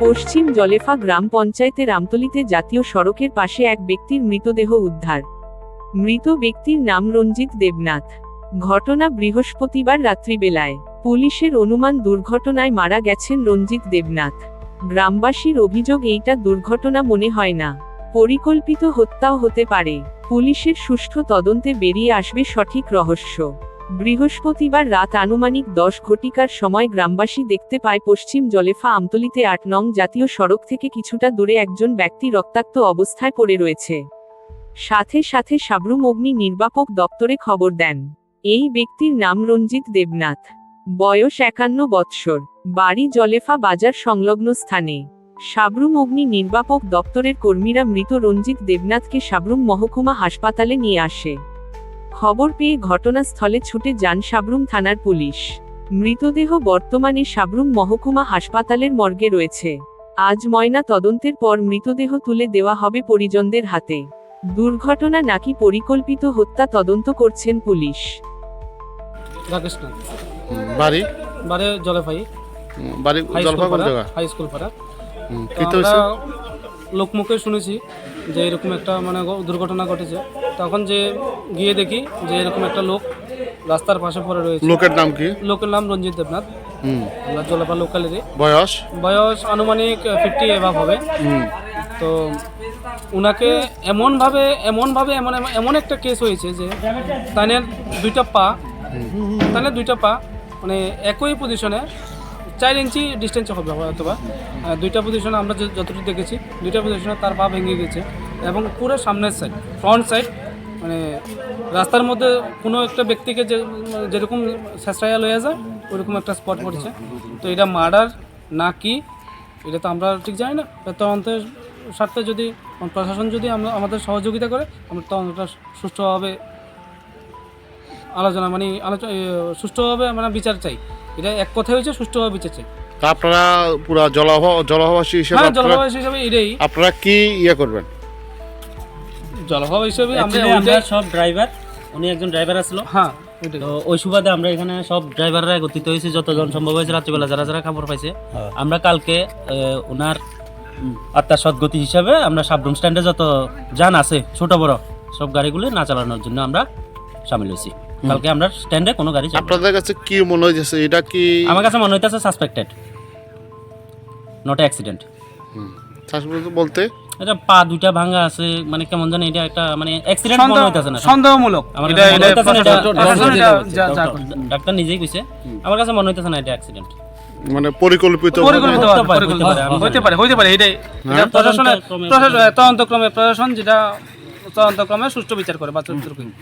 পশ্চিম জলেফা গ্রাম পঞ্চায়েতের আমতলিতে জাতীয় সড়কের পাশে এক ব্যক্তির মৃতদেহ উদ্ধার। মৃত ব্যক্তির নাম রঞ্জিত দেবনাথ। ঘটনা বৃহস্পতিবার রাত্রিবেলায়। পুলিশের অনুমান দুর্ঘটনায় মারা গেছেন রঞ্জিত দেবনাথ। গ্রামবাসীর অভিযোগ, এইটা দুর্ঘটনা মনে হয় না। পরিকল্পিত হত্যাও হতে পারে। পুলিশের সুষ্ঠু তদন্তে বেরিয়ে আসবে সঠিক রহস্য। বৃহস্পতিবার রাত আনুমানিক দশ ঘটিকার সময় গ্রামবাসী দেখতে পায় পশ্চিম জলেফা আমতলিতে আট নং জাতীয় সড়ক থেকে কিছুটা দূরে একজন ব্যক্তি রক্তাক্ত অবস্থায় পড়ে রয়েছে। সাথে সাথে সাবরুম অগ্নি নির্বাপক দপ্তরে খবর দেন। এই ব্যক্তির নাম রঞ্জিত দেবনাথ। বয়স একান্ন বৎসর। বাড়ি জলেফা বাজার সংলগ্ন স্থানে। সাবরুম অগ্নি নির্বাপক দপ্তরের কর্মীরা মৃত রঞ্জিত দেবনাথকে সাবরুম মহকুমা হাসপাতালে নিয়ে আসে। খবর পেয়ে ঘটনাস্থলে ছুটে যান সাবরুম থানার পুলিশ। মৃতদেহ বর্তমানে সাবরুম মহকুমা হাসপাতালের মর্গে রয়েছে। আজ ময়না তদন্তের পর মৃতদেহ তুলে দেওয়া হবে পরিজনদের হাতে। দুর্ঘটনা নাকি পরিকল্পিত হত্যা তদন্ত করছেন পুলিশ। রাকেশ বাড়ি? বারে বাড়ি হাই কোন জায়গা? হাই স্কুল পাড়া। কি তো আমরা হয়েছে? লোকমুখে শুনেছি যে এরকম একটা মানে দুর্ঘটনা ঘটেছে। তখন যে গিয়ে দেখি যে এরকম একটা লোক রাস্তার পাশে পড়ে রয়েছে। লোকের নাম কি? লোকের নাম রঞ্জিত দেবনাথ। আমরা জলেফা লোকালেরই। বয়স? বয়স আনুমানিক ফিফটি এভাব হবে। তো উনাকে এমনভাবে এমনভাবে এমন এমন- এমন একটা কেস হয়েছে যে তানের দুইটা পা তানের দুইটা পা মানে একই পজিশনে চার ইঞ্চি ডিস্টেন্সে হবে অথবা দুইটা পজিশনে আমরা যতটুকু দেখেছি দুইটা পজিশনে তার পা ভেঙে গেছে এবং পুরো সামনের সাইড ফ্রন্ট সাইড মানে রাস্তার মধ্যে কোনো একটা ব্যক্তিকে যে যেরকম শেষরাইয়া লয়ে যায় ওরকম একটা স্পট পড়েছে। তো এটা মার্ডার না কি এটা তো আমরা ঠিক জানি না। তদন্তের স্বার্থে যদি প্রশাসন যদি আমরা আমাদের সহযোগিতা করে আমরা তদন্তটা সুষ্ঠুভাবে আলোচনা মানে আলোচনা সুষ্ঠুভাবে আমরা বিচার চাই। এটা এক কথাই হয়েছে সুষ্ঠুভাবে বিচার চাই তা আপনারা পুরা জলাভা জলাভাবাসী হিসেবে হ্যাঁ আপনারা- জলবায়ু হিসেবে এটাই। আপনারা কি ইয়ে করবেন? জলবায়ু হিসেবে আমরা Actually আমরা ওইটাই সব ড্রাইভার উনি একজন ড্রাইভার আসলো। হ্যাঁ ওইটাই। তো ওই সুবাদে আমরা এখানে সব ড্রাইভাররা একত্রিত হয়েছে যতজন সম্ভব হয়েছে রাত্রিবেলা যারা যারা খবর পাইছে। আমরা কালকে আহ, ওনার উম, আত্মার সদ্গতি হিসাবে আমরা সাবরুম স্ট্যান্ডে যত যান আছে ছোট বড় সব গাড়িগুলো না চালানোর জন্য আমরা সামিল হয়েছি। কালকে আমরা স্ট্যান্ডে কোনো গাড়ি না। আপনাদের কাছে কি মনে হয়েছে এটা কি আমার কাছে মনে হইতেছে সাসপেক্টেড নট অ্যাক্সিডেন্ট হুম, শ্বাসকষ্ট বলতে? এটা পা দুইটা ভাঙা আছে মানে কেমন জানি এটা একটা মানে অ্যাক্সিডেন্ট মনে হইতেছে না। সন্দেহমূলক। আমার এটা এটা হইতেছে। ডাক্তার নিজেই কইছে। আমার কাছে মনে হইতেছে না এটা অ্যাক্সিডেন্ট মানে পরিকল্পিত পরিকল্পিত হতে পারে, হতে পারে, এটাই। এটা প্রশাসনের তদন্তক্রমে- প্রশাসন তদন্তক্রমে প্রশাসন যেটা তদন্তক্রমে সুষ্ঠু বিচার করে বা তদন্তক্রমে